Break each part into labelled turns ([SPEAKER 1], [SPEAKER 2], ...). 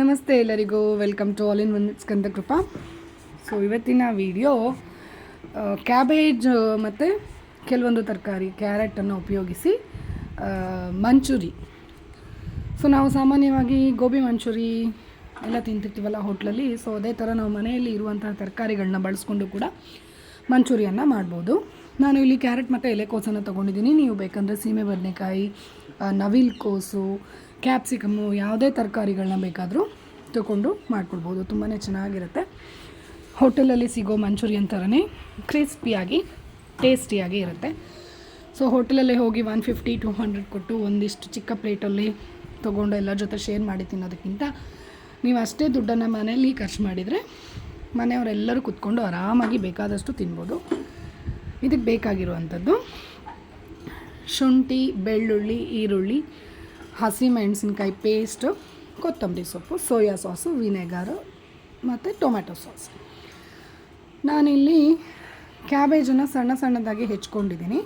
[SPEAKER 1] ನಮಸ್ತೆ ಎಲ್ಲರಿಗೂ. Welcome to all in one Skanda Krupa so ಇವತ್ತಿನ ವಿಡಿಯೋ ಕ್ಯಾಬೇಜ್ ಮತ್ತು ಕೆಲವೊಂದು ತರಕಾರಿ ಕ್ಯಾರೆಟನ್ನು ಉಪಯೋಗಿಸಿ ಮಂಚೂರಿ ಸೊ ನಾವು ಸಾಮಾನ್ಯವಾಗಿ ಗೋಬಿ ಮಂಚೂರಿ ಎಲ್ಲ ತಿಂತಿರ್ತೀವಲ್ಲ ಹೋಟ್ಲಲ್ಲಿ. ಸೊ ಅದೇ ಥರ ನಾವು ಮನೆಯಲ್ಲಿ ಇರುವಂತಹ ತರಕಾರಿಗಳನ್ನ ಬಳಸ್ಕೊಂಡು ಕೂಡ ಮಂಚೂರಿಯನ್ನು ಮಾಡ್ಬೋದು. ನಾನು ಇಲ್ಲಿ ಕ್ಯಾರೆಟ್ ಮತ್ತು ಎಲೆಕೋಸನ್ನು ತೊಗೊಂಡಿದ್ದೀನಿ. ನೀವು ಬೇಕಂದರೆ ಸೀಮೆ ಬದನೆಕಾಯಿ ನವಿಲ್ ಕೋಸು ಕ್ಯಾಪ್ಸಿಕಮ್ಮು ಯಾವುದೇ ತರಕಾರಿಗಳನ್ನ ಬೇಕಾದರೂ ತಗೊಂಡು ಮಾಡ್ಕೊಳ್ಬೋದು ತುಂಬಾ ಚೆನ್ನಾಗಿರುತ್ತೆ. ಹೋಟೆಲಲ್ಲಿ ಸಿಗೋ ಮಂಚೂರಿಯನ್ ಥರನೇ ಕ್ರಿಸ್ಪಿಯಾಗಿ, ಟೇಸ್ಟಿಯಾಗಿ ಇರುತ್ತೆ. ಸೊ, ಹೋಟೆಲಲ್ಲೇ ಹೋಗಿ ಒನ್ ಫಿಫ್ಟಿ, ಟು ಹಂಡ್ರೆಡ್ ಕೊಟ್ಟು ಒಂದಿಷ್ಟು ಚಿಕ್ಕ ಪ್ಲೇಟಲ್ಲಿ ತೊಗೊಂಡು ಎಲ್ಲರ ಜೊತೆ ಶೇರ್ ಮಾಡಿ ತಿನ್ನೋದಕ್ಕಿಂತ ನೀವು ಅಷ್ಟೇ ದುಡ್ಡನ್ನು ಮನೆಯಲ್ಲಿ ಖರ್ಚು ಮಾಡಿದರೆ ಮನೆಯವರೆಲ್ಲರೂ ಕುತ್ಕೊಂಡು ಆರಾಮಾಗಿ ಬೇಕಾದಷ್ಟು ತಿನ್ಬೋದು. ಇದಕ್ಕೆ ಬೇಕಾಗಿರುವಂಥದ್ದು ಶುಂಠಿ, ಬೆಳ್ಳುಳ್ಳಿ, ಈರುಳ್ಳಿ ಹಸಿಮೆಣಸಿನ್ಕಾಯಿ ಪೇಸ್ಟು, ಕೊತ್ತಂಬರಿ ಸೊಪ್ಪು, ಸೋಯಾ ಸಾಸು, ವಿನೆಗಾರು ಮತ್ತು ಟೊಮ್ಯಾಟೊ ಸಾಸ್. ನಾನಿಲ್ಲಿ ಕ್ಯಾಬೇಜನ್ನು ಸಣ್ಣ ಸಣ್ಣದಾಗಿ ಹೆಚ್ಕೊಂಡಿದ್ದೀನಿ.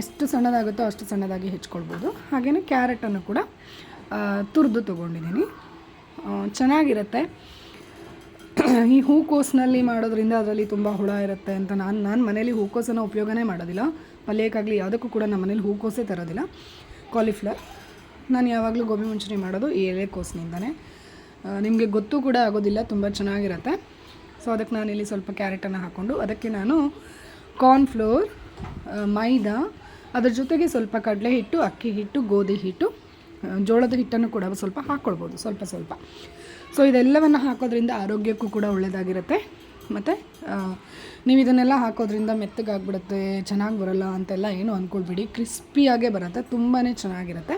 [SPEAKER 1] ಎಷ್ಟು ಸಣ್ಣದಾಗುತ್ತೋ ಅಷ್ಟು ಸಣ್ಣದಾಗಿ ಹೆಚ್ಕೊಳ್ಬೋದು. ಹಾಗೆಯೇ ಕ್ಯಾರೆಟನ್ನು ಕೂಡ ತುರಿದು ತೊಗೊಂಡಿದ್ದೀನಿ. ಚೆನ್ನಾಗಿರುತ್ತೆ. ಈ ಹೂಕೋಸಿನಲ್ಲಿ ಮಾಡೋದ್ರಿಂದ ಅದರಲ್ಲಿ ತುಂಬ ಹುಳ ಇರುತ್ತೆ ಅಂತ ನಾನು ನಾನು ಮನೇಲಿ ಹೂಕೋಸನ್ನು ಉಪಯೋಗನೇ ಮಾಡೋದಿಲ್ಲ. ಪಲ್ಯಕ್ಕಾಗಲಿ ಯಾವುದಕ್ಕೂ ಕೂಡ ನಮ್ಮ ಮನೇಲಿ ಹೂಕೋಸೇ ತರೋದಿಲ್ಲ. ಕಾಲಿಫ್ಲವರ್ ನಾನು ಯಾವಾಗಲೂ ಗೋಬಿ ಮಂಚೂರಿ ಮಾಡೋದು ಎಲೆಕೋಸಿನಿಂದನೇ ನಿಮಗೆ ಗೊತ್ತೂ ಕೂಡ ಆಗೋದಿಲ್ಲ, ತುಂಬ ಚೆನ್ನಾಗಿರುತ್ತೆ. ಸೊ ಅದಕ್ಕೆ ನಾನು ಇಲ್ಲಿ ಸ್ವಲ್ಪ ಕ್ಯಾರೆಟನ್ನು ಹಾಕ್ಕೊಂಡು ಅದಕ್ಕೆ ನಾನು ಕಾರ್ನ್ಫ್ಲೋರ್ ಮೈದಾ, ಅದರ ಜೊತೆಗೆ ಸ್ವಲ್ಪ ಕಡಲೆ ಹಿಟ್ಟು, ಅಕ್ಕಿ ಹಿಟ್ಟು, ಗೋಧಿ ಹಿಟ್ಟು ಜೋಳದ ಹಿಟ್ಟನ್ನು ಕೂಡ ಸ್ವಲ್ಪ ಹಾಕ್ಕೊಳ್ಬೋದು ಸ್ವಲ್ಪ ಸ್ವಲ್ಪ. ಸೊ ಇದೆಲ್ಲವನ್ನು ಹಾಕೋದ್ರಿಂದ ಆರೋಗ್ಯಕ್ಕೂ ಕೂಡ ಒಳ್ಳೆಯದಾಗಿರುತ್ತೆ ಮತ್ತು ನೀವು ಇದನ್ನೆಲ್ಲ ಹಾಕೋದ್ರಿಂದ ಮೆತ್ತಗಾಗ್ಬಿಡುತ್ತೆ, ಚೆನ್ನಾಗಿ ಬರಲ್ಲ ಅಂತೆಲ್ಲ ಏನು ಅಂದ್ಕೊಳ್ಬೇಡಿ ಕ್ರಿಸ್ಪಿಯಾಗೇ ಬರುತ್ತೆ ತುಂಬಾ ಚೆನ್ನಾಗಿರುತ್ತೆ.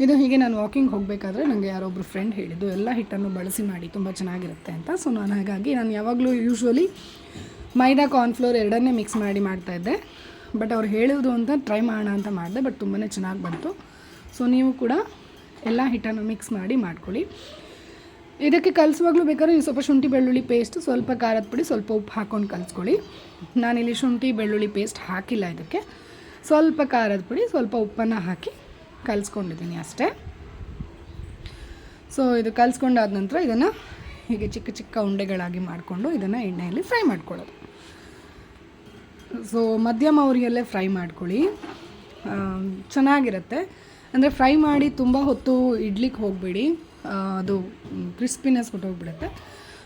[SPEAKER 1] ಇದು ಹೀಗೆ ನಾನು ವಾಕಿಂಗ್ ಹೋಗಬೇಕಾದ್ರೆ ನನಗೆ ಯಾರೊಬ್ಬರು ಫ್ರೆಂಡ್ ಹೇಳಿದ್ದು, ಎಲ್ಲ ಹಿಟ್ಟನ್ನು ಬಳಸಿ ಮಾಡಿ ತುಂಬ ಚೆನ್ನಾಗಿರುತ್ತೆ ಅಂತ. ಸೊ ನಾನು ಹಾಗಾಗಿ ನಾನು ಯಾವಾಗಲೂ ಯೂಶ್ವಲಿ ಮೈದಾ ಕಾರ್ನ್ಫ್ಲೋರ್ ಎರಡನ್ನೇ ಮಿಕ್ಸ್ ಮಾಡಿ ಮಾಡ್ತಾಯಿದ್ದೆ ಬಟ್ ಅವ್ರು ಹೇಳೋದು ಅಂತ ಟ್ರೈ ಮಾಡೋಣ ಅಂತ ಮಾಡಿದೆ ಬಟ್ ತುಂಬಾ ಚೆನ್ನಾಗಿ ಬಂತು. ಸೊ ನೀವು ಕೂಡ ಎಲ್ಲ ಹಿಟ್ಟನ್ನು ಮಿಕ್ಸ್ ಮಾಡಿ ಮಾಡ್ಕೊಳ್ಳಿ. ಇದಕ್ಕೆ ಕಲಿಸುವಾಗಲೂ ಬೇಕಾದ್ರೆ ನೀವು ಸ್ವಲ್ಪ ಶುಂಠಿ, ಬೆಳ್ಳುಳ್ಳಿ ಪೇಸ್ಟ್ ಸ್ವಲ್ಪ ಖಾರದ ಪುಡಿ, ಸ್ವಲ್ಪ ಉಪ್ಪು ಹಾಕ್ಕೊಂಡು ಕಲಿಸ್ಕೊಳ್ಳಿ. ನಾನಿಲ್ಲಿ ಶುಂಠಿ, ಬೆಳ್ಳುಳ್ಳಿ ಪೇಸ್ಟ್ ಹಾಕಿಲ್ಲ ಇದಕ್ಕೆ. ಸ್ವಲ್ಪ ಖಾರದ ಪುಡಿ, ಸ್ವಲ್ಪ ಉಪ್ಪನ್ನು ಹಾಕಿ ಕಲಿಸ್ಕೊಂಡಿದ್ದೀನಿ ಅಷ್ಟೇ. ಸೊ ಇದು ಕಲ್ಸ್ಕೊಂಡಾದ ನಂತರ ಇದನ್ನು ಹೀಗೆ ಚಿಕ್ಕ ಚಿಕ್ಕ ಉಂಡೆಗಳಾಗಿ ಮಾಡಿಕೊಂಡು ಇದನ್ನು ಎಣ್ಣೆಯಲ್ಲಿ ಫ್ರೈ ಮಾಡ್ಕೊಳ್ಳೋದು. ಸೊ ಮಧ್ಯಮ ಅವರಿಯಲ್ಲೇ ಫ್ರೈ ಮಾಡ್ಕೊಳ್ಳಿ. ಚೆನ್ನಾಗಿರುತ್ತೆ. ಅಂದರೆ ಫ್ರೈ ಮಾಡಿ ತುಂಬ ಹೊತ್ತು ಇಡ್ಲಿಕ್ಕೆ ಹೋಗಬೇಡಿ. ಅದು ಕ್ರಿಸ್ಪಿನೆಸ್ ಹೊಟ್ಟೋಗ್ಬಿಡುತ್ತೆ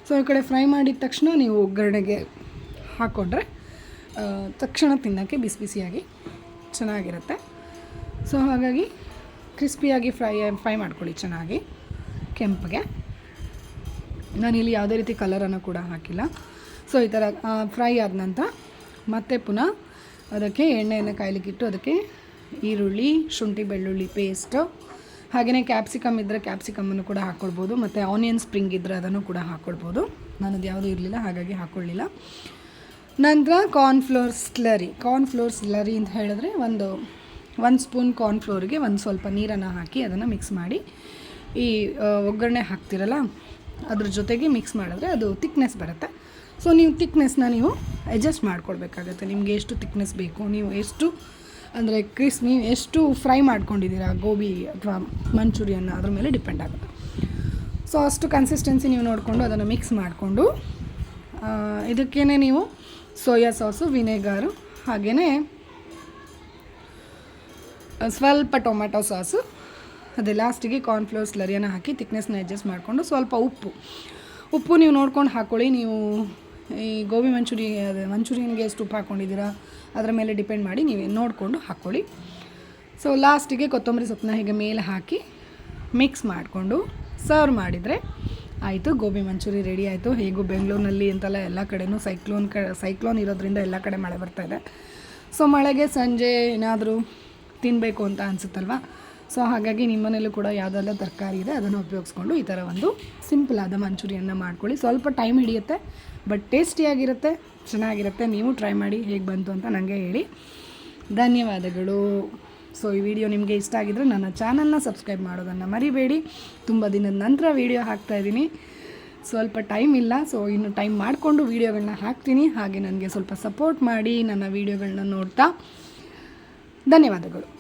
[SPEAKER 1] ಸೊ ಈ ಕಡೆ ಫ್ರೈ ಮಾಡಿದ ತಕ್ಷಣ ನೀವು ಒಗ್ಗರಣೆಗೆ ಹಾಕ್ಕೊಂಡ್ರೆ ತಕ್ಷಣ ತಿನ್ನೋಕ್ಕೆ ಬಿಸಿ ಬಿಸಿಯಾಗಿ ಚೆನ್ನಾಗಿರುತ್ತೆ. ಸೊ ಹಾಗಾಗಿ ಕ್ರಿಸ್ಪಿಯಾಗಿ ಫ್ರೈ ಫ್ರೈ ಮಾಡ್ಕೊಳ್ಳಿ ಚೆನ್ನಾಗಿ ಕೆಂಪಗೆ. ನಾನಿಲ್ಲಿ ಯಾವುದೇ ರೀತಿ ಕಲರನ್ನು ಕೂಡ ಹಾಕಿಲ್ಲ. ಸೊ ಈ ಥರ ಫ್ರೈ ಆದ ನಂತರ ಮತ್ತೆ ಪುನಃ ಅದಕ್ಕೆ ಎಣ್ಣೆಯನ್ನು ಕಾಯ್ಲಿಕ್ಕಿಟ್ಟು ಅದಕ್ಕೆ ಈರುಳ್ಳಿ, ಶುಂಠಿ, ಬೆಳ್ಳುಳ್ಳಿ ಪೇಸ್ಟು ಹಾಗೆಯೇ ಕ್ಯಾಪ್ಸಿಕಮ್ ಇದ್ದರೆ ಕ್ಯಾಪ್ಸಿಕಮನ್ನು ಕೂಡ ಹಾಕ್ಕೊಳ್ಬೋದು ಮತ್ತು ಆನಿಯನ್ ಸ್ಪ್ರಿಂಗ್ ಇದ್ದರೆ ಅದನ್ನು ಕೂಡ ಹಾಕ್ಕೊಳ್ಬೋದು ನನ್ನದು ಯಾವುದೂ ಇರಲಿಲ್ಲ, ಹಾಗಾಗಿ ಹಾಕ್ಕೊಳ್ಳಿಲ್ಲ ನಂತರ ಕಾರ್ನ್ಫ್ಲೋರ್ ಸ್ಲರಿ ಕಾರ್ನ್ಫ್ಲೋರ್ ಸ್ಲರಿ ಅಂತ ಹೇಳಿದ್ರೆ ಒಂದು ಒಂದು ಸ್ಪೂನ್ ಕಾರ್ನ್ಫ್ಲೋರಿಗೆ ಒಂದು ಸ್ವಲ್ಪ ನೀರನ್ನು ಹಾಕಿ ಅದನ್ನು ಮಿಕ್ಸ್ ಮಾಡಿ. ಈ ಒಗ್ಗರಣೆ ಹಾಕ್ತಿರಲ್ಲ, ಅದ್ರ ಜೊತೆಗೆ ಮಿಕ್ಸ್ ಮಾಡಿದ್ರೆ ಅದು ತಿಕ್ನೆಸ್ ಬರುತ್ತೆ. ಸೊ ನೀವು ತಿಕ್ನೆಸ್ನ ನೀವು ಅಡ್ಜಸ್ಟ್ ಮಾಡ್ಕೊಳ್ಬೇಕಾಗತ್ತೆ ನಿಮಗೆ ಎಷ್ಟು ತಿಕ್ನೆಸ್ ಬೇಕು, ನೀವು ಎಷ್ಟು, ಅಂದರೆ ಕ್ರಿಸ್ ನೀವು ಎಷ್ಟು ಫ್ರೈ ಮಾಡ್ಕೊಂಡಿದ್ದೀರಾ, ಗೋಬಿ ಅಥವಾ ಮಂಚೂರಿಯನ್ನು ಅದ್ರ ಮೇಲೆ ಡಿಪೆಂಡ್ ಆಗುತ್ತೆ. ಸೊ ಅಷ್ಟು ಕನ್ಸಿಸ್ಟೆನ್ಸಿ ನೀವು ನೋಡಿಕೊಂಡು ಅದನ್ನು ಮಿಕ್ಸ್ ಮಾಡಿಕೊಂಡು ಇದಕ್ಕೇ ನೀವು ಸೋಯಾ ಸಾಸು ವಿನೆಗಾರು ಹಾಗೆಯೇ ಸ್ವಲ್ಪ ಟೊಮೆಟೊ ಸಾಸು, ಅದೇ ಲಾಸ್ಟಿಗೆ ಕಾರ್ನ್ಫ್ಲೋರ್ ಸ್ಲರಿಯನ್ನು ಹಾಕಿ ತಿಕ್ನೆಸ್ನ ಅಡ್ಜಸ್ಟ್ ಮಾಡಿಕೊಂಡು ಸ್ವಲ್ಪ ಉಪ್ಪು. ಉಪ್ಪು ನೀವು ನೋಡ್ಕೊಂಡು ಹಾಕ್ಕೊಳ್ಳಿ ನೀವು ಈ ಗೋಬಿ ಮಂಚೂರಿ, ಅದೇ ಮಂಚೂರಿಯನ್ಗೆ ಎಷ್ಟು ಉಪ್ಪು ಹಾಕ್ಕೊಂಡಿದ್ದೀರಾ ಅದರ ಮೇಲೆ ಡಿಪೆಂಡ್ ಮಾಡಿ ನೀವು ನೋಡಿಕೊಂಡು ಹಾಕ್ಕೊಳ್ಳಿ ಸೊ ಲಾಸ್ಟಿಗೆ ಕೊತ್ತಂಬರಿ ಸೊಪ್ಪನ್ನ ಹೀಗೆ ಮೇಲೆ ಹಾಕಿ ಮಿಕ್ಸ್ ಮಾಡಿಕೊಂಡು ಸರ್ವ್ ಮಾಡಿದರೆ ಆಯಿತು, ಗೋಬಿ ಮಂಚೂರಿ ರೆಡಿ ಆಯಿತು. ಹೇಗೂ ಬೆಂಗಳೂರಿನಲ್ಲಿ ಅಂತೆಲ್ಲ ಎಲ್ಲ ಕಡೆನೂ ಸೈಕ್ಲೋನ್ ಕ ಸೈಕ್ಲೋನ್ ಇರೋದ್ರಿಂದ ಎಲ್ಲ ಕಡೆ ಮಳೆ ಬರ್ತಾ ಇದೆ. ಸೊ ಮಳೆಗೆ ಸಂಜೆ ಏನಾದರೂ ತಿನ್ನಬೇಕು ಅಂತ ಅನಿಸುತ್ತಲ್ವ? ಸೊ ಹಾಗಾಗಿ ನಿಮ್ಮನೇಲೂ ಕೂಡ ಯಾವುದೆಲ್ಲ ತರಕಾರಿ ಇದೆ, ಅದನ್ನು ಉಪಯೋಗಿಸ್ಕೊಂಡು ಈ ಥರ ಒಂದು ಸಿಂಪಲ್ ಆದ ಮಂಚೂರಿಯನ್ನು ಮಾಡ್ಕೊಳ್ಳಿ. ಸ್ವಲ್ಪ ಟೈಮ್ ಹಿಡಿಯುತ್ತೆ ಬಟ್ ಟೇಸ್ಟಿಯಾಗಿರುತ್ತೆ ಚೆನ್ನಾಗಿರುತ್ತೆ. ನೀವು ಟ್ರೈ ಮಾಡಿ ಹೇಗೆ ಬಂತು ಅಂತ ನನಗೆ ಹೇಳಿ. ಧನ್ಯವಾದಗಳು. ಸೊ ಈ ವಿಡಿಯೋ ನಿಮಗೆ ಇಷ್ಟ ಆಗಿದ್ರೆ ನನ್ನ ಚಾನಲ್ನ ಸಬ್ಸ್ಕ್ರೈಬ್ ಮಾಡೋದನ್ನು ಮರಿಬೇಡಿ. ತುಂಬ ದಿನದ ನಂತರ ವಿಡಿಯೋ ಹಾಕ್ತಾಯಿದ್ದೀನಿ ಸ್ವಲ್ಪ ಟೈಮ್ ಇಲ್ಲ ಸೊ ಇನ್ನು ಟೈಮ್ ಮಾಡಿಕೊಂಡು ವೀಡಿಯೋಗಳನ್ನ ಹಾಕ್ತೀನಿ. ಹಾಗೆ ನನಗೆ ಸ್ವಲ್ಪ ಸಪೋರ್ಟ್ ಮಾಡಿ ನನ್ನ ವೀಡಿಯೋಗಳನ್ನ ನೋಡ್ತಾ ಧನ್ಯವಾದಗಳು.